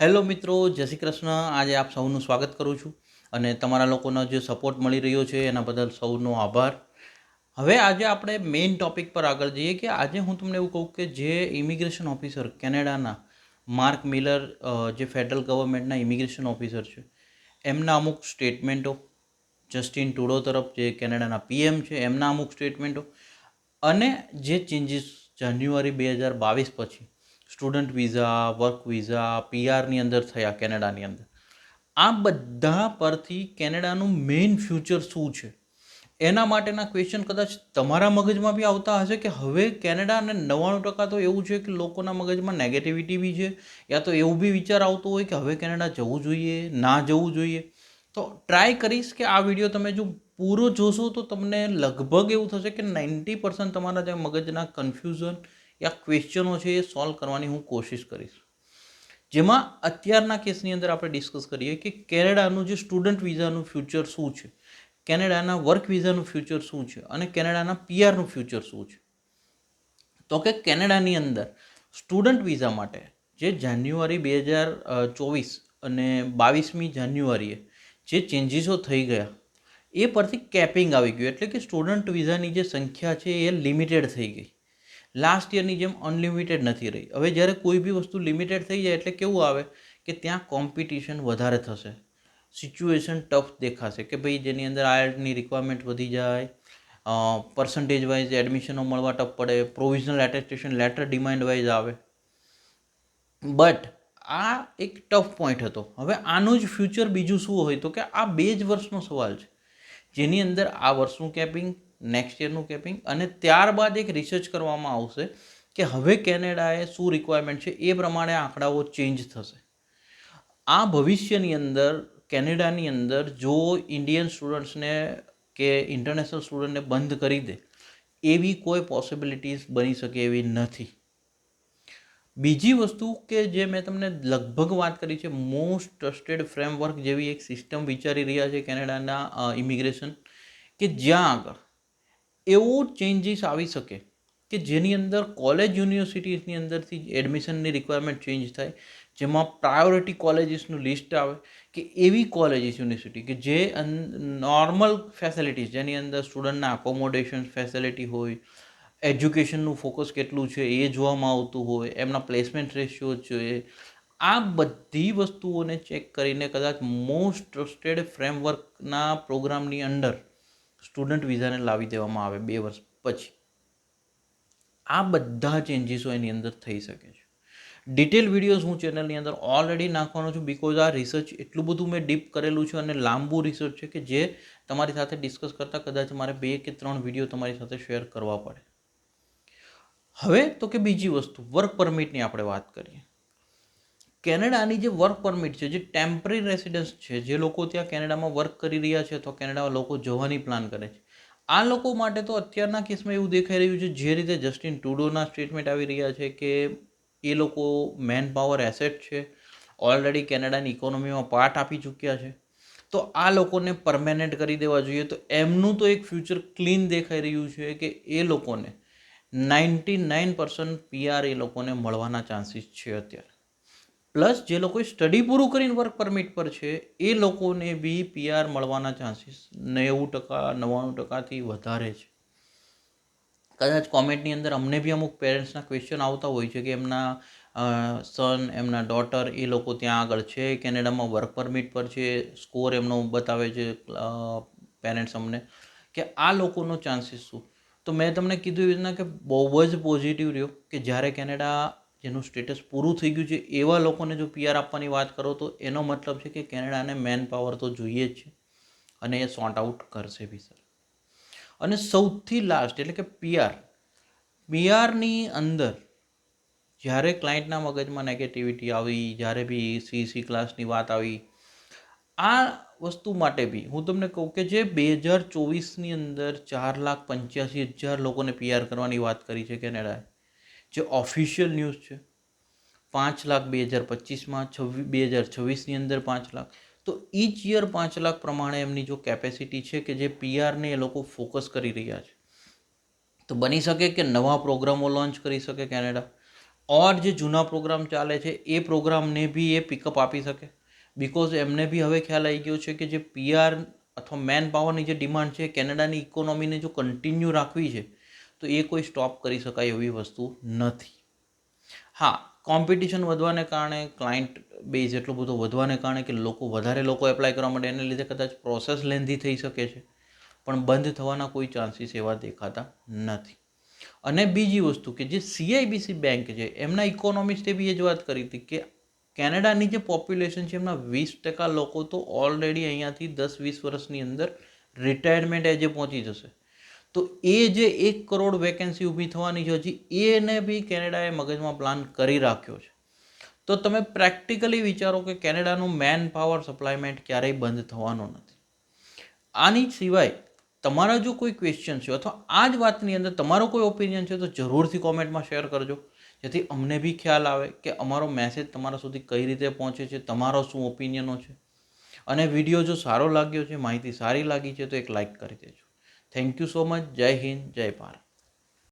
Hello મિત્રો, જય શ્રી કૃષ્ણ. આજે આપ સૌનું સ્વાગત કરું છું અને તમારા લોકોનો જે સપોર્ટ મળી રહ્યો છે, એના બદલ સૌનો આભાર. હવે આજે આપણે મેઇન ટોપિક પર આગળ જઈએ કે આજે હું તમને એવું કહું કે જે ઇમિગ્રેશન ઓફિસર કેનેડાના માર્ક મિલર જે ફેડરલ ગવર્મેન્ટના ઇમિગ્રેશન ઓફિસર છે, એમના અમુક સ્ટેટમેન્ટો જસ્ટિન ટુડો તરફ જે કેનેડાના પીએમ છે, એમના અમુક સ્ટેટમેન્ટો અને જે ચેન્જીસ જાન્યુઆરી બે હજાર બાવીસ પછી સ્ટુડન્ટ વિઝા, વર્ક વિઝા પીઆરની અંદર થયા, કેનેડાની અંદર. આ બધા પરથી કેનેડાનું મેઇન ફ્યુચર શું છે? એના માટેના ક્વેશ્ચન કદાચ તમારા મગજમાં બી આવતા હશે કે હવે કેનેડા અને નવ્વાણું ટકા તો એવું છે કે લોકોના મગજમાં નેગેટિવિટી બી છે, યા તો એવું બી વિચાર આવતો હોય કે હવે કેનેડા જવું જોઈએ, ના જવું જોઈએ. તો ટ્રાય કરીશ કે આ વીડિયો તમે જો પૂરો જોશો તો તમને લગભગ એવું થશે કે નાઇન્ટી પર્સન્ટ તમારા જે મગજના કન્ફ્યુઝન યા ક્વેશ્ચનો છે એ સોલ્વ કરવાની હું કોશિશ કરીશ. જેમાં અત્યારના કેસની અંદર આપણે ડિસ્કસ કરીએ કે કેનેડાનું જે સ્ટુડન્ટ વિઝાનું ફ્યુચર શું છે? કેનેડાના વર્ક વિઝાનું ફ્યુચર શું છે? અને કેનેડાના પીઆરનું ફ્યુચર શું છે? તો કે કેનેડાની અંદર સ્ટુડન્ટ વિઝા માટે જે જાન્યુઆરી બે હજાર ચોવીસ અને બાવીસમી જાન્યુઆરીએ જે ચેન્જીસો થઈ ગયા, એ પરથી કેપિંગ આવી ગયું. એટલે કે સ્ટુડન્ટ વિઝાની જે સંખ્યા છે એ લિમિટેડ થઈ ગઈ. લાસ્ટ યરની જેમ અનલિમિટેડ નથી રહી. હવે જ્યારે કોઈ બી વસ્તુ લિમિટેડ થઈ જાય એટલે કેવું આવે કે ત્યાં કોમ્પિટિશન વધારે થશે. સિચ્યુએશન ટફ દેખાશે કે ભાઈ જેની અંદર આયર્ટની રિક્વાયરમેન્ટ વધી જાય પર્સન્ટેજ વાઇઝ એડમિશનો મળવા ટફ પડે provisional attestation letter demand wise આવે. બટ આ એક ટફ પોઈન્ટ હતો. હવે આનું જ ફ્યુચર બીજું શું હોય તો કે આ બે જ વર્ષનો સવાલ છે. જેની અંદર આ વર્ષનું કેપિંગ નેક્સ્ટ યરનું કેપિંગ અને ત્યારબાદ એક રિસર્ચ કરવામાં આવશે કે હવે કેનેડાએ શું રિક્વાયરમેન્ટ છે એ પ્રમાણે આંકડાઓ ચેન્જ થશે. આ ભવિષ્યની અંદર, કેનેડાની અંદર જો ઇન્ડિયન સ્ટુડન્ટ્સને કે ઇન્ટરનેશનલ સ્ટુડન્ટને બંધ કરી દે, એવી કોઈ પોસિબિલિટીઝ બની શકે એવી નથી. બીજી વસ્તુ કે જે મેં તમને લગભગ વાત કરી છે મોસ્ટ ટ્રસ્ટેડ ફ્રેમવર્ક જેવી એક સિસ્ટમ વિચારી રહ્યા છે કેનેડાના ઇમિગ્રેશન કે જ્યાં આગળ એવો ચેન્જીસ આવી શકે કે જેની અંદર કોલેજ યુનિવર્સિટીઝની અંદરથી એડમિશનની રિક્વાયરમેન્ટ ચેન્જ થાય, જેમાં પ્રાયોરિટી કોલેજીસનું લિસ્ટ આવે, કે એવી કોલેજીસ યુનિવર્સિટી કે જે નોર્મલ ફેસિલિટીઝ જેની અંદર સ્ટુડન્ટના અકોમોડેશન ફેસિલિટી હોય એજ્યુકેશનનું ફોકસ કેટલું છે, એ જોવામાં આવતું હોય, એમના પ્લેસમેન્ટ રેશિયો જોઈએ, આ બધી વસ્તુઓને ચેક કરીને કદાચ મોસ્ટ ટ્રસ્ટેડ ફ્રેમવર્કના પ્રોગ્રામની અંદર સ્ટુડન્ટ વિઝાને લાવી દેવામાં આવે બે વર્ષ પછી. આ બધા ચેન્જીસો એની અંદર થઈ શકે છે. ડિટેલ વિડીયોઝ હું ચેનલની અંદર ઓલરેડી નાખવાનો છું બિકોઝ આ રિસર્ચ એટલું બધું મેં ડીપ કરેલું છે અને લાંબુ રિસર્ચ છે કે જે તમારી સાથે ડિસ્કસ કરતાં કદાચ મારે બે કે ત્રણ વીડિયો તમારી સાથે શેર કરવા પડે. હવે તો કે બીજી વસ્તુ વર્ક પરમિટની આપણે વાત કરીએ. કેનેડાની જે વર્ક પરમિટ છે, જે ટેમ્પરરી રેસિડન્સ છે, જે લોકો ત્યાં કેનેડામાં વર્ક કરી રહ્યા છે અથવા કેનેડામાં લોકો જવાની પ્લાન કરે છે. આ લોકો માટે તો અત્યારના કેસમાં એવું દેખાઈ રહ્યું છે, જે રીતે જસ્ટિન ટુડોના સ્ટેટમેન્ટ આવી રહ્યા છે કે એ લોકો મેન પાવર એસેટ છે ઓલરેડી કેનેડાની ઇકોનોમીમાં પાર્ટ આપી ચૂક્યા છે. તો આ લોકોને પરમેનન્ટ કરી દેવા જોઈએ. તો એમનું તો એક ફ્યુચર ક્લીન દેખાઈ રહ્યું છે કે એ લોકોને નાઇન્ટી નાઇન પર્સન્ટ પીઆર એ લોકોને મળવાના ચાન્સીસ છે અત્યારે. પ્લસ જે લોકોએ સ્ટડી પૂરું કરીને વર્ક પરમિટ પર છે, એ લોકોને બી પીઆર મળવાના ચાન્સીસ નેવું ટકા, નવ્વાણું ટકાથી વધારે છે. કદાચ કોમેન્ટની અંદર અમને બી અમુક પેરેન્ટ્સના ક્વેશ્ચન આવતા હોય છે કે એમના સન એમના ડોટર એ લોકો ત્યાં આગળ છે, કેનેડામાં વર્ક પરમિટ પર છે સ્કોર એમનો બતાવે છે પેરેન્ટ્સ અમને, કે આ લોકોનો ચાન્સીસ શું? તો મેં તમને કીધું એવી રીતના કે બહુ જ પોઝિટિવ રહ્યો કે જ્યારે કેનેડા જેનું સ્ટેટસ પૂરું થઈ ગયું છે, એવા લોકોને જો પીઆર આપવાની વાત કરો તો એનો મતલબ છે કે કેનેડાને મેન પાવર તો જોઈએ જ છે. અને એ સોર્ટ આઉટ કરશે બી સર અને સૌથી લાસ્ટ એટલે કે પીઆર પીઆરની અંદર જ્યારે ક્લાયન્ટના મગજમાં નેગેટિવિટી આવી, જ્યારે બી સી સી ક્લાસની વાત આવી, આ વસ્તુ માટે બી હું તમને કહું કે જે બે હજાર ચોવીસની અંદર ચાર લાખ પંચ્યાસી હજાર લોકોને પીઆર કરવાની વાત કરી છે કેનેડાએ જે ઓફિશિયલ ન્યૂઝ છે. પાંચ લાખ બે હજાર પચીસમાં છવ્વીસ બે હજાર છવ્વીસની અંદર પાંચ લાખ. તો ઈચ યર પાંચ લાખ પ્રમાણે એમની જો કેપેસિટી છે કે જે પીઆરને એ લોકો ફોકસ કરી રહ્યા છે. તો બની શકે કે નવા પ્રોગ્રામો લોન્ચ કરી શકે કેનેડા ઓર જે જૂના પ્રોગ્રામ ચાલે છે, એ પ્રોગ્રામને બી એ પિકઅપ આપી શકે. બિકોઝ એમને બી હવે ખ્યાલ આવી ગયો છે કે જે પીઆર અથવા મેન પાવરની જે ડિમાન્ડ છે કેનેડાની ઇકોનોમીને જો કન્ટિન્યુ રાખવી છે તો એ કોઈ સ્ટોપ કરી શકાય એવી વસ્તુ નથી. હા કોમ્પિટિશન વધવાને કારણે ક્લાયન્ટ બેઝ એટલો બધો વધવાને કારણે કે લોકો વધારે લોકો એપ્લાય કરવા માટે એને લીધે કદાચ પ્રોસેસ લેન્ધી થઈ શકે છે, પણ બંધ થવાના કોઈ ચાન્સીસ એવા દેખાતા નથી. અને બીજી વસ્તુ કે જે સીઆઈબીસી બેંક છે, એમના ઇકોનોમિસ્ટે બી એ જ વાત કરી હતી કે કેનેડાની જે પોપ્યુલેશન છે, એમના વીસ ટકા લોકો તો ઓલરેડી અહીંયાથી દસ વીસ વર્ષની અંદર રિટાયરમેન્ટ એજે પહોંચી જશે. તો એ જે એક કરોડ વેકેન્સી ઊભી થવાની છે હજી, એને બી કેનેડાએ મગજમાં પ્લાન કરી રાખ્યો છે. તો તમે પ્રેક્ટિકલી વિચારો કે કેનેડાનું મેન પાવર સપ્લાયમેન્ટ ક્યારેય બંધ થવાનો નથી. આની સિવાય તમારા જો કોઈ ક્વેશ્ચન છે, અથવા આ જ વાતની અંદર તમારો કોઈ ઓપિનિયન છે, તો જરૂરથી કોમેન્ટમાં શેર કરજો. જેથી અમને બી ખ્યાલ આવે કે અમારો મેસેજ તમારા સુધી કઈ રીતે પહોંચે છે, તમારો શું ઓપિનિયનો છે. અને વીડિયો જો સારો લાગ્યો છે, માહિતી સારી લાગી છે, તો એક લાઇક કરી દેજો. Thank you so much. Jai Hind Jai Bharat.